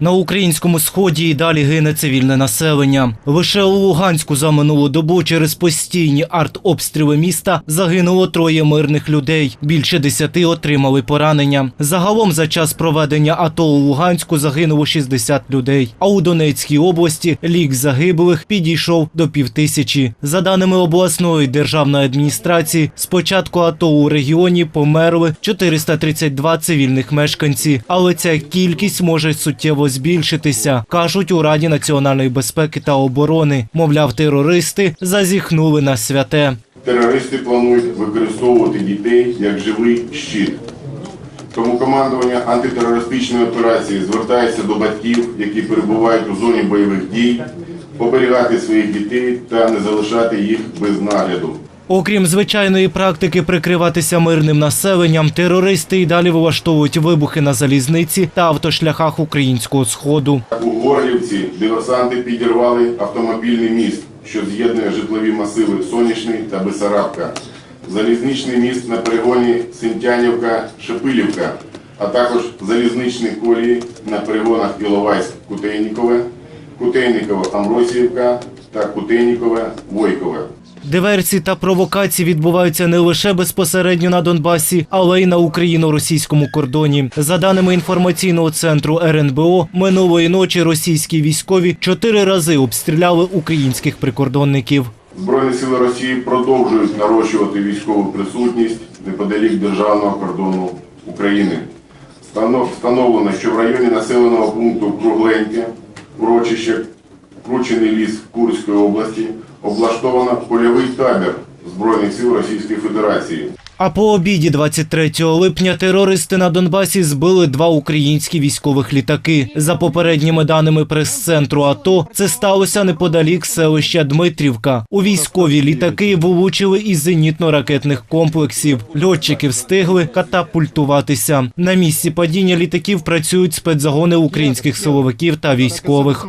На українському сході і далі гине цивільне населення. Лише у Луганську за минулу добу через постійні артобстріли міста загинуло троє мирних людей. Більше десяти отримали поранення. Загалом за час проведення АТО у Луганську загинуло 60 людей. А у Донецькій області лік загиблих підійшов до півтисячі. За даними обласної державної адміністрації, з початку АТО у регіоні померли 432 цивільних мешканці, але ця кількість може суттєво збільшитися, кажуть у Раді національної безпеки та оборони. Мовляв, терористи зазіхнули на святе. Терористи планують використовувати дітей як живий щит. Тому командування антитерористичної операції звертається до батьків, які перебувають у зоні бойових дій, оберігати своїх дітей та не залишати їх без нагляду. Окрім звичайної практики прикриватися мирним населенням, терористи й далі влаштовують вибухи на залізниці та автошляхах українського сходу. У Горлівці диверсанти підірвали автомобільний міст, що з'єднує житлові масиви Сонячний та Бесарабка, залізничний міст на перегоні Синтянівка-Шепилівка, а також залізничні колії на перегонах Іловайськ-Кутейнікове, Кутейнікове-Амросіївка та Кутейнікове-Войкове. Диверсії та провокації відбуваються не лише безпосередньо на Донбасі, але й на україно-російському кордоні. За даними інформаційного центру РНБО, минулої ночі російські військові чотири рази обстріляли українських прикордонників. Збройні сили Росії продовжують нарощувати військову присутність неподалік державного кордону України. Встанов- Встановлено, що в районі населеного пункту Кругленьке, урочище Кручений ліс Курської області, облаштовано польовий табір Збройних сил Російської Федерації. А по обіді 23 липня терористи на Донбасі збили два українські військових літаки. За попередніми даними прес-центру АТО, це сталося неподалік селища Дмитрівка. У військові літаки влучили із зенітно-ракетних комплексів. Льотчики встигли катапультуватися. На місці падіння літаків працюють спецзагони українських силовиків та військових.